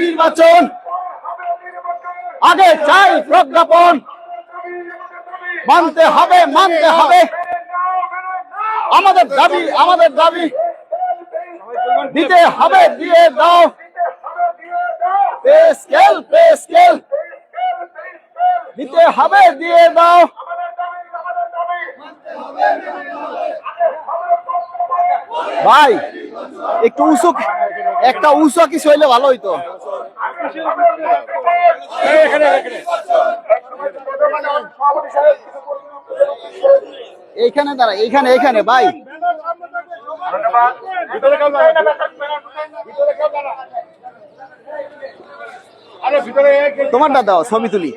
নির্বাচন। আগে চাই প্রজ্ঞাপন। মানতে হবে মানতে হবে। আমাদের দাবি আমাদের দাবি। দিতে হবে, দিয়ে দাও। দিতে হবে, দিয়ে দাও। ভাই, একটু উঁচু, একটা উঁচু কিছু হইলে ভালো হইতো। এইখানে দাঁড়া এইখানে এইখানে ভাই। তোমারটা দাও ছবি তুলি।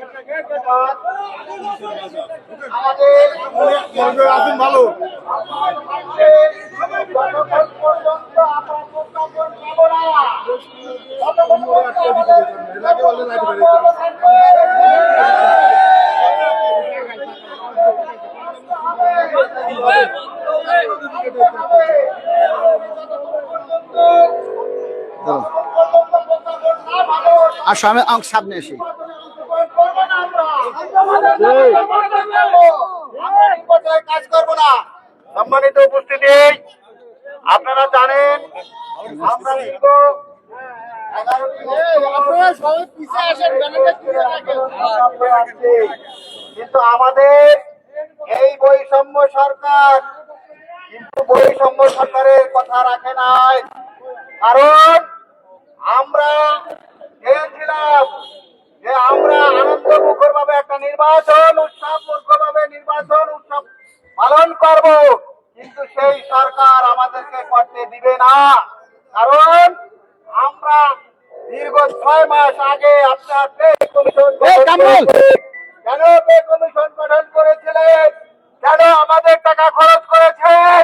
ভালো সামনে আম- সামনে এসে কাজ করব না সম্মানিত উপস্থিতি, আপনারা জানেন আমরা কিন্তু আমাদের এই বৈষম্য সরকার কিন্তু বৈষম্য সরকারের কথা রাখে নাই। কারণ আমরা চেয়েছিলাম যে আমরা আনন্দ মুখর ভাবে একটা নির্বাচন উৎসব মুখর ভাবে নির্বাচন উৎসব পালন করব। কিন্তু সেই সরকার আমাদেরকে করতে দিবে না। কারণ আমরা দীর্ঘ ছয় মাস আগে আপনার পে কমিশন! কেন পে কমিশন গঠন করেছিলেন? কেন আমাদের টাকা খরচ করেছেন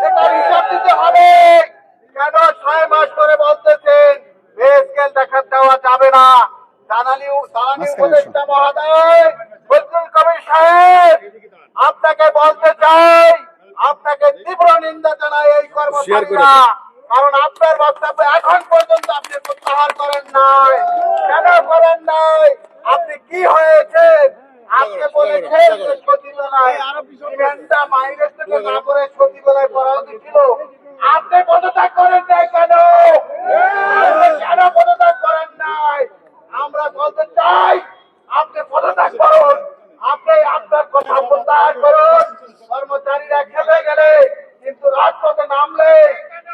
সেটা হিসাব দিতে হবে কেন ছয় মাস ধরে বলতেছেন পে স্কেল দেখা দেওয়া যাবে না জানালি জানালি মাঝখানে উপদেষ্টা মহোদয় ফজলুল কবির সাহেব আপনাকে বলতে চাই আপনাকে তীব্র নিন্দা জানাই এই কর্মচারীরা কারণ আপনার বক্তব্য এখন পর্যন্ত আপনি প্রত্যাহার করেন নাই কেন করেন নাই আপনি কি হয়েছে আপনি বলেছেন যে সচিবালয় সিমেন্টটা মাইনাস থেকে না করে সচিবালয় করা উচিত ছিল আপনি পদত্যাগ করেন নাই কেন আপনি কেন পদত্যাগ করেন নাই আমরা বলতে চাই আপনি পদত্যাগ করুন আপনি আপনার কথা প্রত্যাহার করুন কর্মচারীরা খেপে গেলে কিন্তু রাজপথে নামলে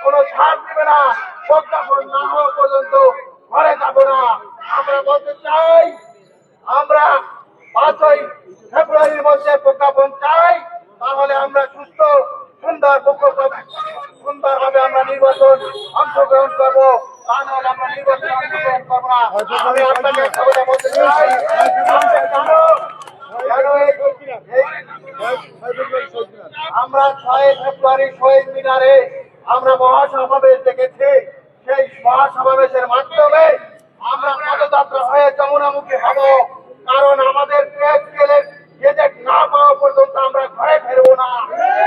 কোনো ছাড় দিবে না প্রজ্ঞাপন না হওয়া পর্যন্ত ঘরে যাব না আমরা বলতে চাই আমরা পাঁচই ফেব্রুয়ারির মধ্যে প্রজ্ঞাপন চাই তাহলে আমরা সুস্থ সুন্দর সুন্দরভাবে আমরা নির্বাচন অংশগ্রহণ করব। আমরা করব আমরা ছয় ফেব্রুয়ারি শহীদ মিনারে আমরা মহাসমাবেশ দেখেছি। সেই মহাসমাবেশের মাধ্যমে আমরা পদযাত্রা হয়ে যমুনামুখী হব কারণ আমাদের পে স্কেলের গেজেট না পাওয়া পর্যন্ত আমরা ঘরে ফেরবো না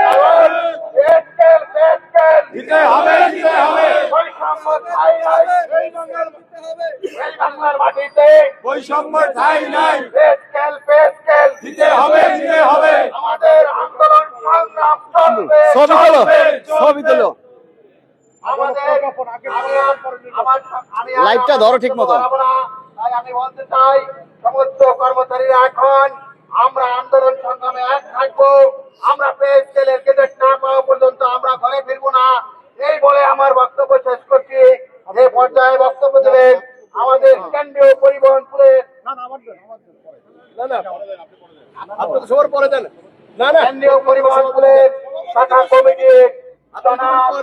কারণ পে স্কেল পে স্কেল দিতে হবে দিতে হবে বৈষম্য ঠাঁই নাই এই বাংলার মাটিতে বৈষম্য ঠাই নাই। Pay scale pay scale. দিতে হবে দিতে হবে। আমাদের আন্দোলন সংগ্রাম চলবে ছবি তোলো ছবি তোলো। ধরো ঠিক মতো। তাই আমি বলতে চাই সমস্ত কর্মচারীরা এখন আমরা আন্দোলন সংগ্রামে এক থাকব আমরা পে স্কেলের গেজেট না পাওয়া পর্যন্ত আমরা ঘরে ফিরবো না। এই বলে আমার বক্তব্য শেষ করছি। যে পর্যায়ে বক্তব্য দেবেন আমাদের কেন্দ্রীয় পরিবহন পুলিশ সবার পরে দেন। না না। কেন্দ্রীয় পরিবহন পুলিশ শাখা কমিটির জনাব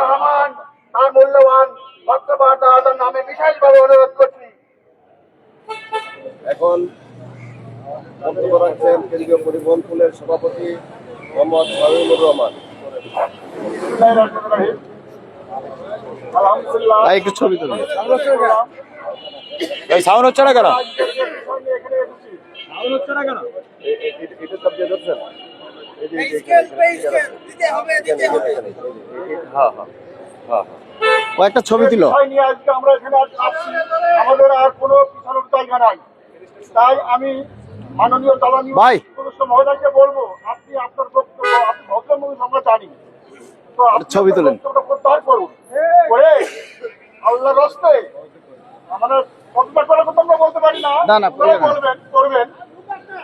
রহমান তার মূল্যবান বক্তব্য দেওয়ার নামে বিশেষভাবে অনুরোধ করছি। এখন বক্তব্য রাখছেন কেন্দ্রীয় পরিবহন পুলের সভাপতি মোহাম্মদ শামীমুর রহমান। ভাই একটু ছবি তুলো ভাই সাউন্ড হচ্ছে না কেন? এখানে। হ্যাঁ হ্যাঁ হ্যাঁ কয়েকটা ছবি তুলো। বিষয় নিয়ে আজকে আমরা এখানে আমাদের আর কোনো পিছনের জায়গা নাই। তাই আমি মাননীয় মহোদয়কে বলব আপনি আপনার বক্তব্য আপনি ভদ্রমূল আমরা জানি ছবি তুলেন। রস্তে করে কথা আমরা বলতে পারি না না, না, করবেন বলবেন করবেন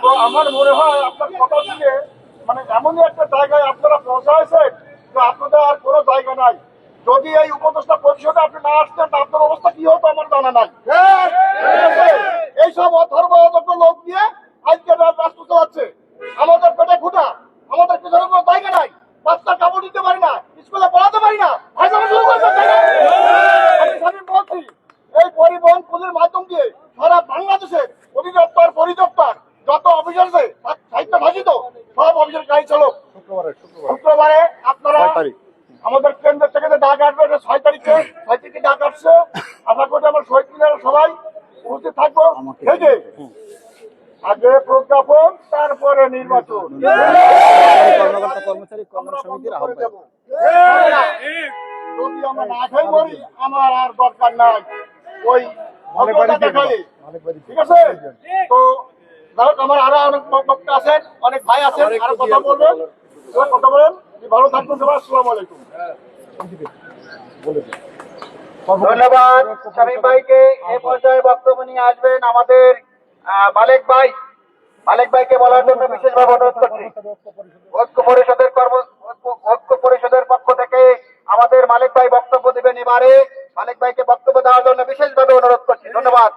তো আমার মনে হয় আপনার কথা শুনে মানে এমনই একটা জায়গায় আপনারা পৌঁছাইছেন যে আপনাদের আর কোনো জায়গা নাই। যদি এই উপদেষ্টা পরিষদে আপনি না আসতেন আপনার অবস্থা কি হতো আমার জানা নাই। এইসব অথর্ব অযোগ্য লোক দিয়ে আজকে রাষ্ট্র চালাচ্ছে আমাদের পেটে ফুটা আমাদের পিছনে কোনো জায়গা নাই। বাচ্চার কাপড় দিতে পারি না স্কুলে পড়াতে পারি না ভাইজানো শুরু করছে তাই না? আমি স্বামী বলছি এই পরিবহন পুলির মাধ্যম দিয়ে সারা বাংলাদেশের অধিদপ্তর পরিদপ্তর যত অফিস আছে সাহিত্য ভাষিত সব অফিসের গাড়ি চালক শুক্রবারে আপনারা আমাদের কেন্দ্র থেকে যে ডাক আসবে এটা ছয় তারিখে ছয় তারিখে ডাক আসছে আশা করি আমার শহীদ মিনারে সবাই উপস্থিত থাকব ঠিক আছে? আগে প্রজ্ঞাপন তারপরে নির্বাচন কর্মকর্তা কর্মচারী কল্যাণ আমরা সমিতির বন্ধ করে আহ্বায়ক দেবো। যদি আমরা না খাই মরি আমার আর দরকার নাই ওই ভদ্রতা দেখালে ঠিক আছে? তো যাই হোক, আমার আরও অনেক বক্তা আছেন অনেক ভাই আছেন আরও কথা বলবেন। কথা বলেন। ভালো থাকবেন সবাই আসসালামু আলাইকুম। ধন্যবাদ। শামীম ভাইকে এই পর্যায়ে বক্তব্য নিয়ে আসবেন আমাদের মালিক ভাই। মালিক ভাইকে বলার জন্য বিশেষভাবে অনুরোধ করছি। ঐক্য পরিষদের কর্ম ঐক্য পরিষদের পক্ষ থেকে আমাদের মালিক ভাই বক্তব্য দিবেন এবারে। মালিক ভাইকে বক্তব্য দেওয়ার জন্য বিশেষভাবে অনুরোধ করছি। ধন্যবাদ।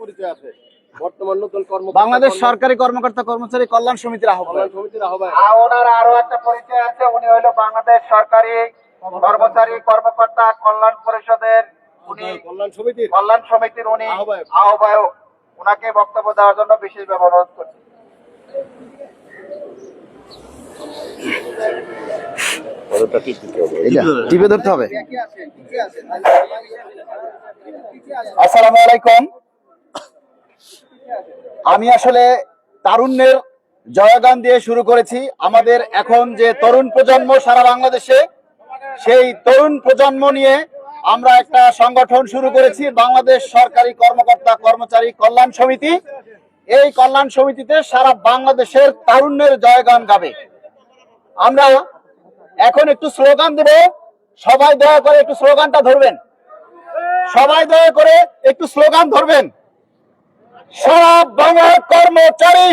পরিচয় আছে? বর্তমান নতুন কর্ম বাংলাদেশ সরকারি কর্মকর্তা কর্মচারী কল্যাণ সমিতির আহ্বায়ক। সমিতির আহ্বায়ক। আর ওনার আরও একটা পরিচয় আছে। উনি হইল বাংলাদেশ সরকারি কর্মচারী কর্মকর্তা কল্যাণ পরিষদের উনি কল্যাণ সমিতির কল্যাণ সমিতির উনি আহ্বায়ক। আহ্বায়ক। ওনাকে বক্তব্য দেওয়ার জন্য বিশেষভাবে অনুরোধ করছি। এটা টিপে ধরতে হবে। আসসালামু আলাইকুম আমি আসলে তারুণ্যের জয়গান দিয়ে শুরু করেছি। আমাদের এখন যে তরুণ প্রজন্ম সারা বাংলাদেশে সেই তরুণ প্রজন্ম নিয়ে আমরা একটা সংগঠন শুরু করেছি বাংলাদেশ সরকারি কর্মকর্তা কর্মচারী কল্যাণ সমিতি। এই কল্যাণ সমিতিতে সারা বাংলাদেশের তারুণ্যের জয়গান গাবে। আমরা এখন একটু স্লোগান দেব। সবাই দয়া করে একটু স্লোগানটা ধরবেন। সবাই দয়া করে একটু স্লোগান ধরবেন। সব বাংলা কর্মচারী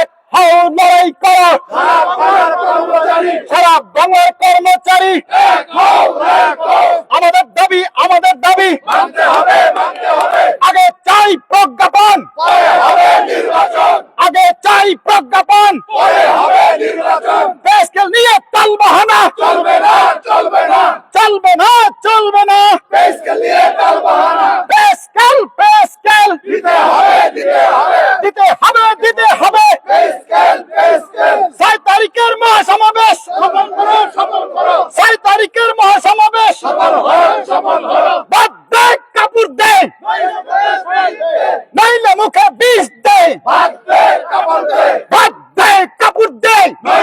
এক হও, লড়াই করো। নাই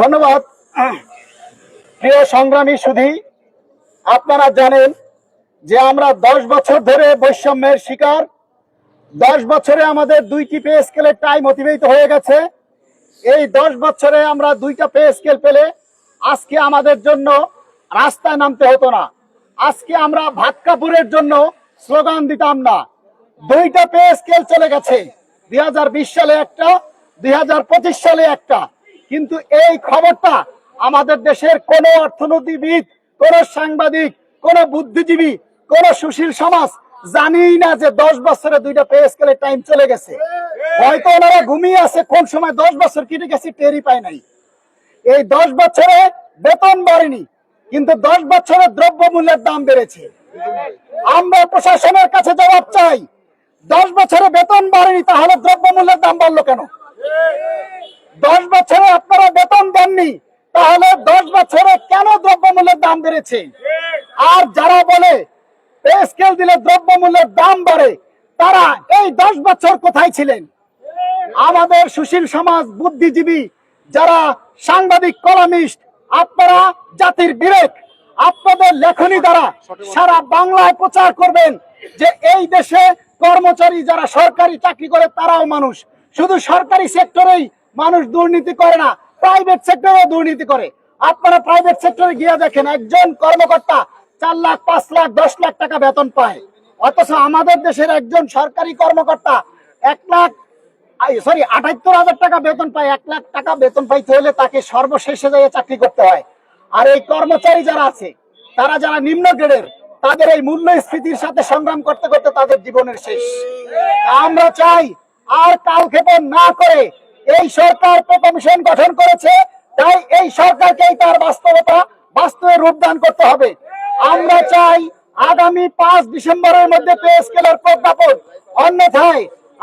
ধন্যবাদ। প্রিয় সংগ্রামী সুধী, আপনারা জানেন যে আমরা দশ বছর ধরে বৈষম্যের শিকার। দশ বছরে আমাদের দুইটি পে স্কেলের টাইম অতিবাহিত হয়ে গেছে। এই দশ বছরে আমরা দুইটা পে স্কেল পেলে আজকে আমাদের জন্য রাস্তায় নামতে হতো না। আজকে আমরা ভাত কাপড়ের জন্য স্লোগান দিতাম না। দুইটা পে স্কেল চলে গেছে। দুই হাজার বিশ সালে একটা, দুই হাজার পঁচিশ সালে একটা। কিন্তু এই খবরটা আমাদের দেশের কোন অর্থনীতিবিদ, কোন সাংবাদিক, কোন বুদ্ধিজীবী, কোন সুশীল সমাজ জানিই না যে দশ বছরে দুইটা পে স্কেলের টাইম চলে গেছে। হয়তো ওনারা ঘুমিয়ে আছে, কোন সময় দশ বছর কেটে গেছে, টেরই পায় নাই। এই দশ বছরে বেতন বাড়েনি, কিন্তু দশ বছরে দ্রব্য মূল্যের দাম বেড়েছে। আমরা প্রশাসনের কাছে জবাব চাই, দশ বছরে বেতন বাড়েনি, তাহলে দ্রব্য মূল্যের দাম বাড়লো কেন? দশ বছরে আপনারা বেতন দেননি, তাহলে দশ বছরে কেন দ্রব্য মূল্যের দাম বেড়েছে? আর যারা বলে স্কেল দিলে দ্রব্য মূল্যের দাম বাড়ে, তারা এই দশ বছর কোথায় ছিলেন? আমাদের সুশীল সমাজ বুদ্ধিজীবী যারা সাংবাদিক, কলামিস্ট, আপনারা জাতির বিবেক, আপনাদের লেখনী দ্বারা সারা বাংলায় প্রচার করবেন যে এই দেশে কর্মচারী যারা সরকারি চাকরি করে, তারাও মানুষ। শুধু সরকারি সেক্টরেই মানুষ দুর্নীতি করে না প্রাইভেট সেক্টরেও দুর্নীতি করে। আপনারা প্রাইভেট সেক্টরে গিয়ে দেখেন, একজন কর্মকর্তা চার লাখ, পাঁচ লাখ, দশ লাখ টাকা বেতন পায়। অথচ আমাদের দেশের একজন সরকারি কর্মকর্তা এক লাখ সরি আঠাত্তর হাজার টাকা বেতন পায়, এক লাখ টাকা বেতন পাইতে হলে তাকে সর্বশেষে যাই চাকরি করতে হয়। আর এই কর্মচারী যারা আছে, তারা যারা নিম্ন গ্রেডের তাদের এই মূল্যস্ফীতির সাথে সংগ্রাম করতে করতে তাদের জীবনের শেষ। আমরা চাই আর কাল কালক্ষেপণ না করে এই সরকার কমিশন গঠন করেছে তাই এই সরকারকেই তার বাস্তবতা বাস্তবে রূপদান করতে হবে। আমরা চাই আগামী পাঁচ ডিসেম্বরের মধ্যে পে স্কেলের প্রজ্ঞাপন। অন্যথায়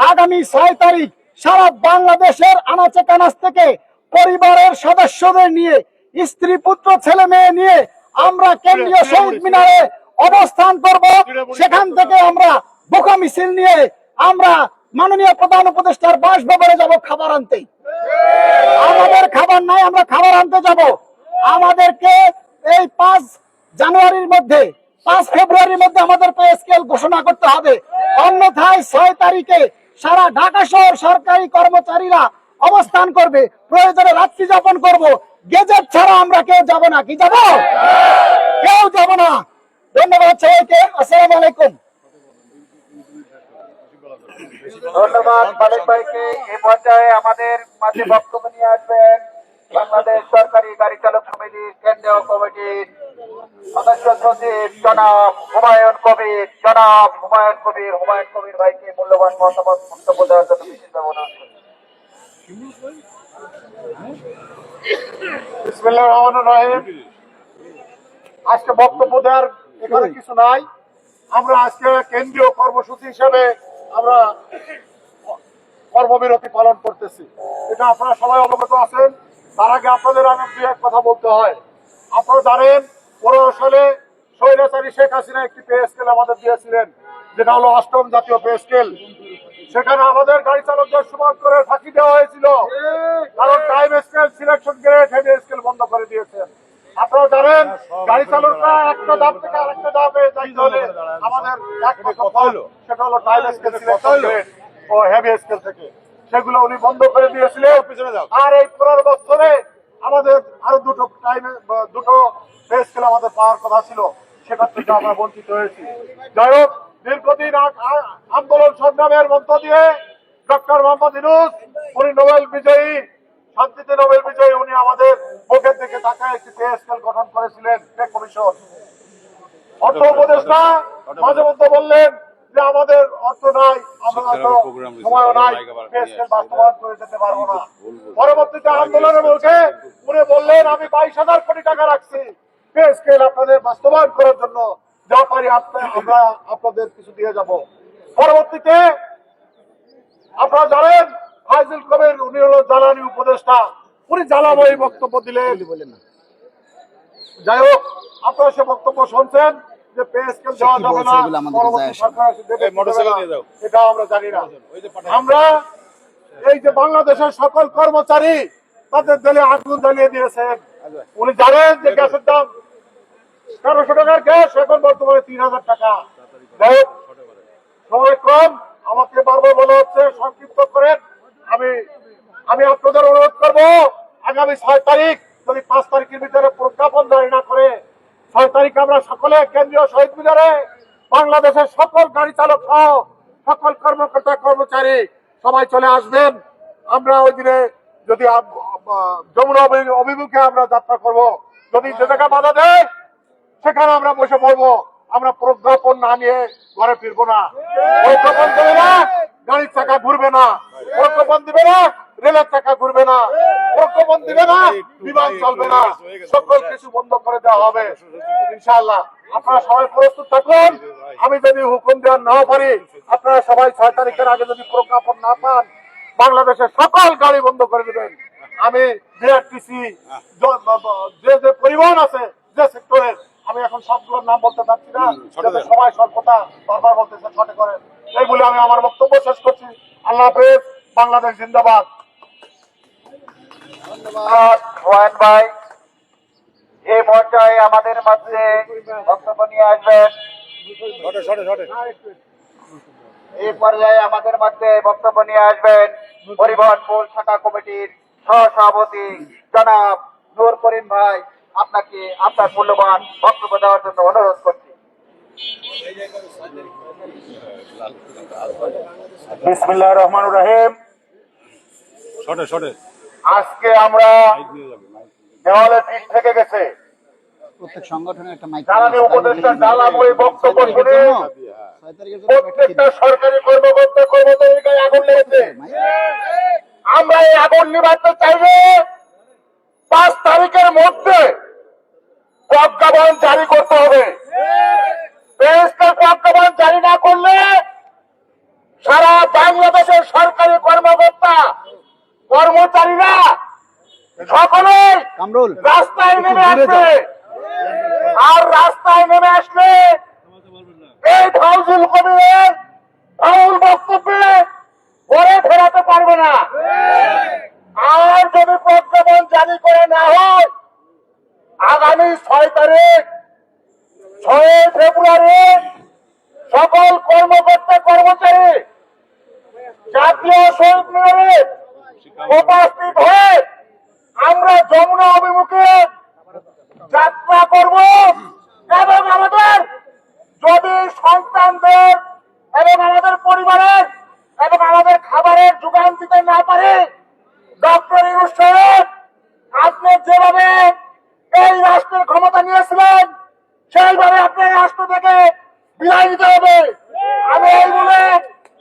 আগামী ছয় তারিখ সারা বাংলাদেশের আনাচে কানাচ থেকে পরিবারের সদস্যদের নিয়ে স্ত্রী পুত্র ছেলে মেয়ে নিয়ে আমরা কেন্দ্রীয় শহীদ মিনারে অবস্থান করব। সেখান থেকে আমরা বোকা মিছিল নিয়ে আমরা মাননীয় প্রধান উপদেষ্টার বাসভবনে যাব খাবার আনতে। আমাদের খাবার নাই, আমরা খাবার আনতে যাব। আমাদেরকে এই পাঁচ জানুয়ারির মধ্যে, পাঁচ ফেব্রুয়ারির মধ্যে আমাদের পে স্কেল ঘোষণা করতে হবে। অন্যথায় ছয় তারিখে সারা ঢাকা শহর সরকারি কর্মচারীরা অবস্থান করবে। প্রয়োজনে রাত্রি যাপন করব। গেজেট ছাড়া আমরা কেউ যাব না। কি যাব? কেউ যাব না। ধন্যবাদ সবাইকে। আসসালামু আলাইকুম। ধন্যবাদ মালিক ভাইকে। এই পর্যায়ে আমাদের মাঝে বক্তব্য নিয়ে আসবেন বাংলাদেশ সরকারি গাড়ি চালক সমিতির কেন্দ্রীয় কমিটির সদস্য সচিব জনাব হুমায়ুন কবির। জনাব হুমায়ুন কবির হুমায়ুন কবির ভাইকে মূল্যবান মতামত বক্তব্য দেওয়ার জন্য বিশেষ ব্যবহার বিসমিল্লাহির রহমানির রহিম। আজকে বক্তব্য দেওয়ার এখানে কিছু নাই। আমরা আজকে কেন্দ্রীয় কর্মসূচি হিসেবে আমরা কর্মবিরতি পালন করতেছি। এটা আপনারা সবাই অবগত আছেন। তার আগে আপনাদের আমি দু এক কথা বলতে হয়। আপনারা জানেন, পনেরো সালে স্বৈরাচারী শেখ হাসিনা একটি পে স্কেল আমাদের দিয়েছিলেন, যেটা হলো অষ্টম জাতীয় পে স্কেল সেখানে আমাদের গাড়ি চালকদের সমান করে ফাঁকি দেওয়া হয়েছিল। কারণ time scale selection grade heavy scale বন্ধ করে দিয়েছেন। আপনারা জানেন গাড়ি চালকরা একটা ধাপ থেকে আরেকটা যাইতে হলে আমাদের একটা কথা হলো? সেটা হলো টাইম স্কেল ও হেভি স্কেল থেকে। সেগুলো উনি বন্ধ করে দিয়েছিলেন আর এই পনেরো বছরে আমাদের আরও দুটো টাইমে দুটো স্কেল আমাদের পাওয়ার কথা ছিল। সেটা থেকে আমরা বঞ্চিত হয়েছি। যাই হোক দীর্ঘদিন আন্দোলন সংগ্রামের মধ্য দিয়ে ডক্টর মোহাম্মদ ইনুস উনি নোবেল বিজয়ী শান্তিতে নোবেল বিজয়ী উনি আমাদের মুখের দিকে তাকায় একটি পে স্কেল গঠন করেছিলেন পে কমিশন। অর্থ উপদেষ্টা মাঝে মধ্যে বললেন যে আমাদের অর্থ নাই আমরা হয়তো সময় নাই পে স্কেল বাস্তবায়ন করে যেতে পারব না। পরবর্তীতে আন্দোলনের মুখে উনি বললেন আমি বাইশ হাজার কোটি টাকা রাখছি পে স্কেল আপনাদের বাস্তবায়ন করার জন্য। যা পারি আমরা আপনাদের কিছু দিয়ে যাব। পরবর্তীতে আপনারা জানেন ফাইজুল কবির উনি হলো জ্বালানি উপদেষ্টা। উনি জ্বালাময়ী বক্তব্য দিলেন। যাই হোক আপনারা সে বক্তব্য শুনছেন যে পে স্কেল দেওয়া যাবে না পরবর্তী সরকার এসে দেবে কি দেবে না, এটা আমরা জানি না। আমরা এই যে বাংলাদেশের সকল কর্মচারী তাদের দলে আগুন জ্বালিয়ে দিয়েছেন। উনি জানেন যে গ্যাসের দাম তেরোশো টাকার গ্যাস এখন বর্তমানে তিন হাজার টাকা। যাই হোক, সময় কম আমাকে বারবার বলা হচ্ছে সংক্ষিপ্ত করেন। আমি আমি আপনাদের অনুরোধ করব, আগামী ছয় তারিখ যদি পাঁচ তারিখের ভিতরে প্রজ্ঞাপন জারি না করে, ছয় তারিখ আমরা সকলে কেন্দ্রীয় শহীদ মিনারে বাংলাদেশের সকল গাড়ি চালক সহ সকল কর্মকর্তা কর্মচারী সবাই চলে আসবেন। আমরা ওই দিনে যদি যমুনা অভি- অভিমুখে আমরা যাত্রা করব, যদি যে জায়গা বাধা দেয়, সেখানে আমরা বসে পড়ব। আমরা প্রজ্ঞাপন না নিয়ে ঘরে ফিরবো না। প্রজ্ঞাপন দেবে না। গাড়ির চাকা ঘুরবে না। প্রজ্ঞাপন দিবে না রেলের চাকা ঘুরবে না। প্রজ্ঞাপন দিবে না বিমান চলবে না। সকল কিছু বন্ধ করে দেওয়া হবে। ইনশাআল্লাহ। আপনারা সবাই প্রস্তুত থাকুন। আমি যদি হুকুম দেওয়া না পারি আপনারা সবাই ছয় তারিখের আগে যদি প্রজ্ঞাপন না পান বাংলাদেশের সকল গাড়ি বন্ধ করে দেবেন। আমি বিআরটিসি যে যে পরিবহন আছে যে সেক্টরের আমি এখন সবগুলোর নাম বলতে চাচ্ছি না। সবাই স্বল্পতা বারবার বলতেছে ছটে করে। এই বলে আমি আমার বক্তব্য শেষ করছি। আল্লাহ হাফেজ বাংলাদেশ জিন্দাবাদ। ধন্যবাদ। ভাই এই পর্যায়ে আমাদের মধ্যে বক্তব্য নিয়ে আসবেন। এই পর্যায়ে আমাদের মধ্যে বক্তব্য নিয়ে আসবেন পরিবহন পুল শাখা কমিটির সহসভাপতি জনাব নূর করিম ভাই। আপনাকে আপনার মূল্যবান বক্তব্য দেওয়ার জন্য অনুরোধ করছি। বিসমিল্লাহ রহমান রহিম। আজকে আমরা দেওয়ালে পিঠ থেকে গেছে। প্রত্যেক সংগঠনের একটা মাইক জ্বালানি উপদেষ্টা ডালাম ওই বক্তব্য শুনে প্রত্যেকটা সরকারি কর্মকর্তা কর্মচারীর গায়ে আগুন লেগেছে। আমরা এই আগুন নিভাতে চাইলে পাঁচ তারিখের মধ্যে প্রজ্ঞাপন জারি করতে হবে। জারি না করলে সারা বাংলাদেশের সরকারি কর্মকর্তা কর্মচারীরা কামরুল রাস্তায় নেমে আসবে। আর রাস্তায় নেমে আসলে এই ফাউজুল কবিরের ফাউল বক্তব্যে ঘরে ফেরাতে পারবে না। আর যদি প্রজ্ঞাপন জারি করে না হয় আগামী ছয় তারিখ ছয় ফেব্রুয়ারি সকল কর্মকর্তা কর্মচারী জাতীয় শহীদ মিনারে উপস্থিত হয়ে আমরা যমুনা অভিমুখে যাত্রা করব এবং আমাদের যদি সন্তানদের এবং আমাদের পরিবারের এবং আমাদের খাবারের যোগান দিতে না পারে, ডক্টর ইউনুস সাহেব, আপনি যেভাবে এই রাষ্ট্রের ক্ষমতা নিয়েছিলেন সেইভাবে আপনি এই রাষ্ট্র থেকে বিদায় নিতে হবে। আমি এই বলে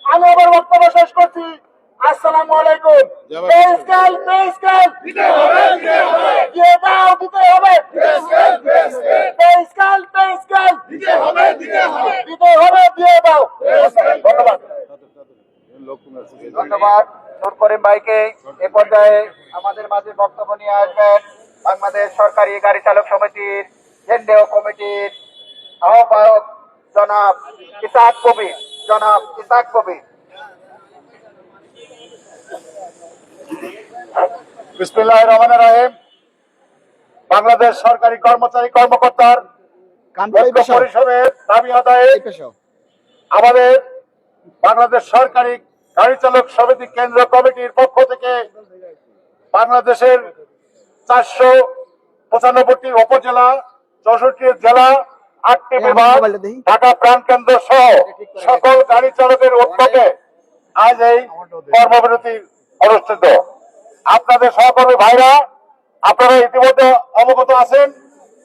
আমি আমার বক্তব্য শেষ করছি। আসসালামু আলাইকুম। পেস্কেল পেস্কেল দিয়ে দাও দিতে হবে। পেস্কেল পেস্কেল দিতে হবে দিয়ে দাও। ধন্যবাদ। ধন্যবাদ। নূর করিম ভাইকে এ পর্যায়ে আমাদের মাঝে বক্তব্য নিয়ে আসবেন বাংলাদেশ সরকারি গাড়ি চালক সমিতির কমিটির আহ্বায়ক জনাব ইসাক কবির জনাব ইসাক কবির বিসমিল্লাহ রহমান রাহিম। বাংলাদেশ সরকারি কর্মচারী কর্মকর্তার পরিষদের দাবি আদায়ে আমাদের বাংলাদেশ সরকারি গাড়ি চালক সমিতি কেন্দ্র কমিটির পক্ষ থেকে বাংলাদেশের চারশো পঁচানব্বইটি উপজেলা চৌষট্টি জেলা আটটি বিভাগ ঢাকা প্রাণ কেন্দ্র সহ সকল গাড়ি চালকের উদ্যোগে আজ এই কর্মবিরতি অনুষ্ঠিত। আপনাদের সহকর্মী ভাইরা আপনারা ইতিমধ্যে অবগত আছেন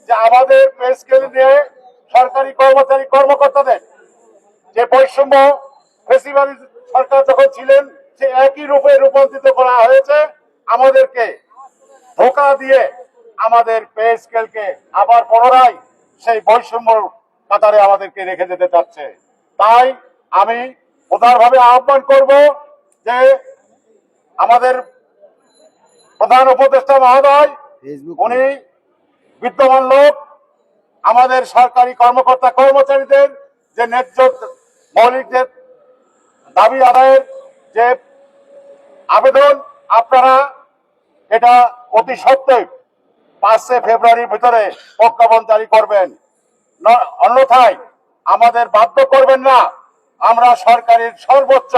যে আমাদের পে স্কেল নিয়ে সরকারি কর্মচারী কর্মকর্তাদের যে বৈষম্য ফেসিবাদী সরকার যখন ছিলেন সে একই রূপে রূপান্তরিত করা হয়েছে। আমাদেরকে ধোকা দিয়ে আমাদের পে স্কেলকে আবার পুনরায় সেই বৈষম্য কাতারে আমাদেরকে রেখে যেতে চাচ্ছে। তাই আমি উদারভাবে আহ্বান করব যে আমাদের প্রধান উপদেষ্টা মহোদয় উনি বিদ্যমান লোক আমাদের সরকারি কর্মকর্তা কর্মচারীদের যে ন্যায্য মৌলিক যে দাবি আদায়ের যে আবেদন আপনারা এটা অতি সত্ত্বই পাঁচে ফেব্রুয়ারির ভিতরে প্রজ্ঞাপন জারি করবেন। অন্যথায় আমাদের বাধ্য করবেন না, আমরা সরকারের সর্বোচ্চ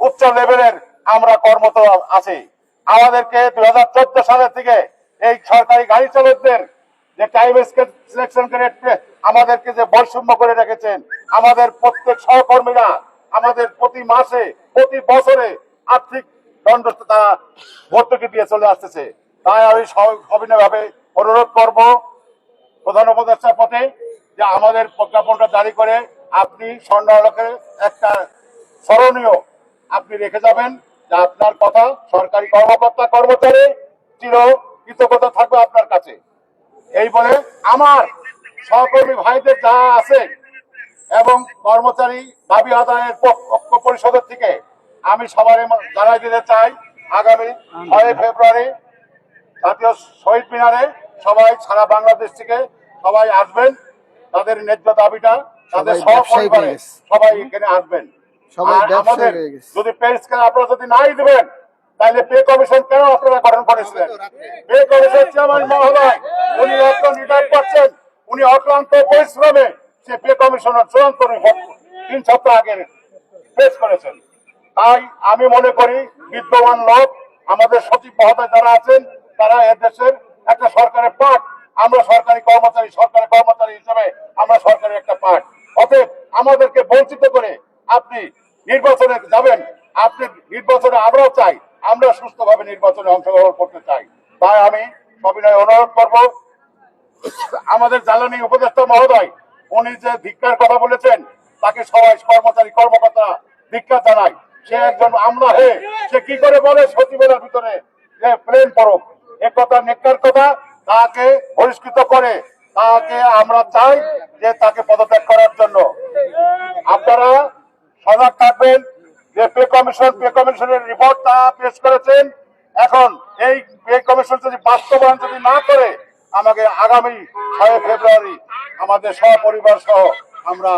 উচ্চ লেভেলের আমরা কর্মত আছি। আমাদেরকে দুই হাজার চোদ্দ সালের থেকে এই সরকারি গাড়ি চালকদের যে টাইম সিলেকশন করে আমাদেরকে যে বৈষম্য করে রেখেছেন, আমাদের প্রত্যেক সহকর্মীরা আমাদের প্রতি মাসে, প্রতি বছরে আর্থিক দণ্ড তারা ভর্তুকি দিয়ে চলে আসতেছে। তাই আমি সবিনয়ভাবে অনুরোধ করব প্রধান উপদেষ্টার পথে যে আমাদের প্রজ্ঞাপনটা জারি করে আপনি স্বর্ণালকে একটা স্মরণীয় আপনি রেখে যাবেন যে আপনার কথা সরকারি কর্মকর্তা কর্মচারী চির কৃতজ্ঞতা থাকবে আপনার কাছে। এই বলে আমার সহকর্মী ভাইদের যা আছে এবং কর্মচারী দাবি আদায়ের পক্ষ পরিষদের থেকে আমি সবার জানাই দিতে চাই, আগামী ছয় ফেব্রুয়ারি জাতীয় শহীদ মিনারে সবাই সারা বাংলাদেশ থেকে সবাই আসবেন। তাদের ন্যায্য দাবিটা তাদের সহপরিবারে সবাই এখানে আসবেন। আর আমাদের যদি পে স্কেল আপনারা যদি নাই দিবেন তাহলে পে কমিশন কেন আপনারা গঠন করেছিলেন? পে কমিশন চেয়ারম্যান মহোদয় উনি একজন রিটায়ার করছেন। উনি অক্লান্ত পরিশ্রমে সে পে কমিশনের চূড়ান্ত রিপোর্ট তিন সপ্তাহ আগে পেশ করেছেন। তাই আমি মনে করি বিদ্যমান লোক আমাদের সচিব মহোদয় যারা আছেন তারা এ দেশের একটা সরকারের পার্ট আমরা সরকারি কর্মচারী সরকারি কর্মচারী হিসেবে আমরা সরকারের একটা পার্ট অতএব আমাদেরকে বঞ্চিত করে আপনি নির্বাচনে যাবেন, আপনি নির্বাচনে আমরাও চাই, আমরা সুস্থভাবে নির্বাচনে অংশগ্রহণ করতে চাই। তাই আমি সবিনয় অনুরোধ করব, আমাদের জ্বালানি উপদেষ্টা মহোদয়, উনি যে ধিক্কার কথা বলেছেন, তাকে সবাই কর্মচারী, কর্মকর্তা ধিক্কার জানায় সে একজন আমলা হে, সে কি করে বলে সচিবের ভিতরে? প্লেন পরক এ কথা নেককার কথা তাকে বহিষ্কৃত করে। তাকে আমরা চাই যে তাকে পদত্যাগ করার জন্য। আপনারা সজাগ থাকবেন যে পে কমিশন, পে কমিশনের রিপোর্ট তা পেশ করেছেন। এখন এই পে কমিশন যদি বাস্তবায়ন যদি না করে, আমাকে আগামী ছয় ফেব্রুয়ারি আমাদের সপরিবার সহ আমরা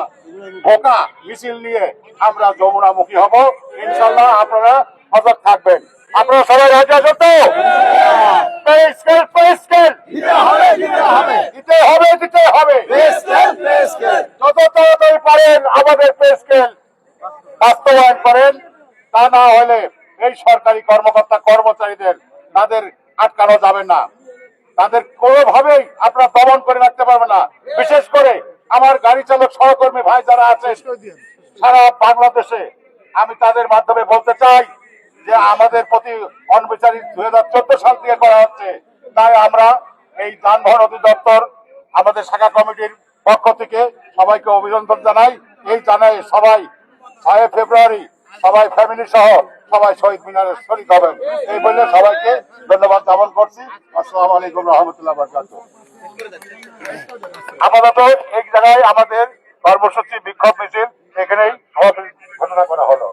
বোকা মিছিল নিয়ে আমরা যমুনামুখী হব। ইনশাল্লাহ আপনারা সজাগ থাকবেন। আপনারা সবাই রাজি আছেন তো? পে স্কেল পে স্কেল দিতে হবে। দিতে হবে যত তাড়াতাড়ি পারেন আমাদের পে স্কেল বাস্তবায়ন করেন। তা না হলে এই সরকারি কর্মকর্তা কর্মচারীদের তাদের আটকানো যাবে না। তাদের কোনোভাবেই আপনারা দমন করে রাখতে পারবেন না। বিশেষ করে আমার গাড়ি চালক সহকর্মী ভাই যারা আছে সারা বাংলাদেশে আমি তাদের মাধ্যমে বলতে চাই যে আমাদের প্রতি অনবিচারী দুই হাজার চোদ্দ সাল থেকে করা হচ্ছে, তাই আমরা এই যানবাহন অধিদপ্তর, আমাদের শাখা কমিটির পক্ষ থেকে সবাইকে অভিনন্দন জানাই। এই জানাই সবাই ছয় ফেব্রুয়ারি, সবাই ফ্যামিলি সহ সবাই শহীদ মিনারে শরীর হবেন। এই বলে সবাইকে ধন্যবাদ জ্ঞাপন করছি। আসসালামু আলাইকুম রহমতুল্লাহ বরকাত। আপাতত এই জায়গায় আমাদের কর্মসূচি বিক্ষোভ মিছিল, এখানেই সমাপ্তি ঘোষণা করা হলো।